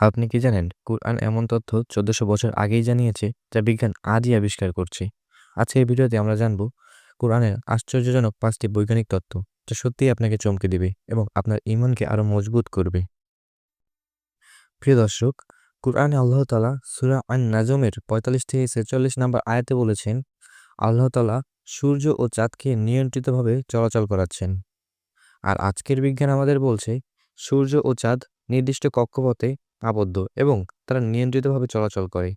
আপনি কি জানেন, কুরআন এমন তথ্য চোদ্দশো বছর আগেই জানিয়েছে, যা বিজ্ঞান আজই আবিষ্কার করছে? আজকে এই ভিডিওতে আমরা জানব, কোরআনের আশ্চর্যজনক পাঁচটি বৈজ্ঞানিক তত্ত্ব, যা সত্যিই আপনাকে চমকে দিবে এবং আপনার ইমনকে আরও মজবুত করবে। প্রিয় দর্শক, কুরআনে আল্লাহ তালা সুরা আন নাজমের পঁয়তাল্লিশ থেকে ছেচল্লিশ নম্বর আয়াতে বলেছেন, আল্লাহ তালা সূর্য ও চাঁদকে নিয়ন্ত্রিতভাবে চলাচল করাচ্ছেন। আর আজকের বিজ্ঞান আমাদের বলছে, সূর্য ও চাঁদ নির্দিষ্ট কক্ষপথে আবদ্ধ এবং তারা নিয়ন্ত্রিতভাবে চলাচল করে।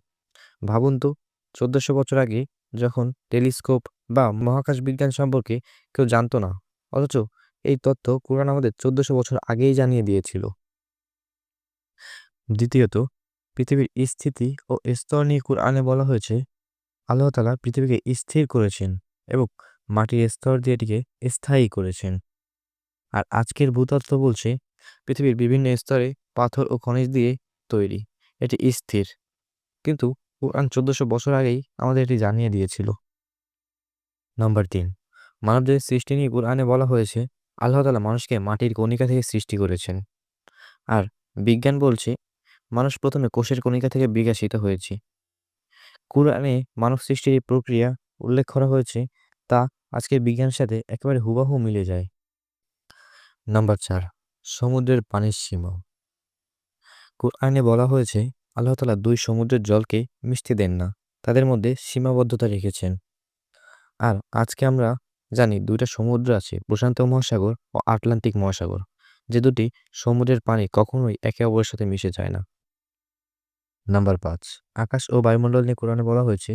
ভাবুন তো, চোদ্দশো বছর আগে যখন টেলিস্কোপ বা মহাকাশ বিজ্ঞান সম্পর্কে কেউ জানতো না, অথচ এই তথ্য কোরআন আমাদের চোদ্দশো বছর আগেই জানিয়ে দিয়েছিল। দ্বিতীয়ত, পৃথিবীর স্থিতি ও স্তর নিয়ে কোরআনে বলা হয়েছে, আল্লাহ তালা পৃথিবীকে স্থির করেছেন এবং মাটির স্তর দিয়ে এটিকে স্থায়ী করেছেন। আর আজকের ভূতত্ত্ব বলছে, পৃথিবীর বিভিন্ন স্তরে পাথর ও খনিজ দিয়ে তৈরি। এটি স্থির। কিন্তু কোরআন চোদ্দশো বছর আগেই আমাদের এটি জানিয়ে দিয়েছিল। নম্বর তিন। মানবদের সৃষ্টি নিয়ে কোরআনে বলা হয়েছে, আল্লাহ তালা মানুষকে মাটির কণিকা থেকে সৃষ্টি করেছেন। আর বিজ্ঞান বলছে, মানুষ প্রথমে কোষের কণিকা থেকে বিকাশিত হয়েছে। কোরআনে মানব সৃষ্টির প্রক্রিয়া উল্লেখ করা হয়েছে, তা আজকের বিজ্ঞানের সাথে একেবারে হুবাহু মিলে যায়। নাম্বার চার। সমুদ্রের পানির সীমা। কোরআনে বলা হয়েছে, আল্লাহ তালা দুই সমুদ্রের জলকে মিশতে দেন না, তাদের মধ্যে সীমাবদ্ধতা রেখেছেন। আর আজকে আমরা জানি দুইটা সমুদ্র আছে, প্রশান্ত মহাসাগর ও আটলান্টিক মহাসাগর। যে দুটি সমুদ্রের পানি কখনোই একে অপরের সাথে মিশে যায় না। নাম্বার পাঁচ, আকাশ ও বায়ুমণ্ডল নিয়ে কোরআনে বলা হয়েছে,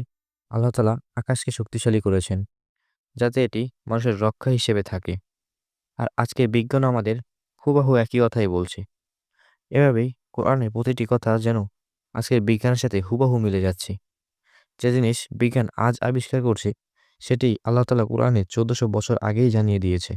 আল্লাহ তালা আকাশকে শক্তিশালী করেছেন, যাতে এটি মানুষের রক্ষা হিসেবে থাকে। আর আজকে বিজ্ঞান আমাদের হুবাহু একই কথাই বলছে। এভাবেই কোরআনের প্রতিটি কথা যেন আজকের বিজ্ঞানের সাথে হুবাহু মিলে যাচ্ছে। যে জিনিস বিজ্ঞান আজ আবিষ্কার করছে, সেটি আল্লাহ তালা কোরআনে চোদ্দশো বছর আগেই জানিয়ে দিয়েছে।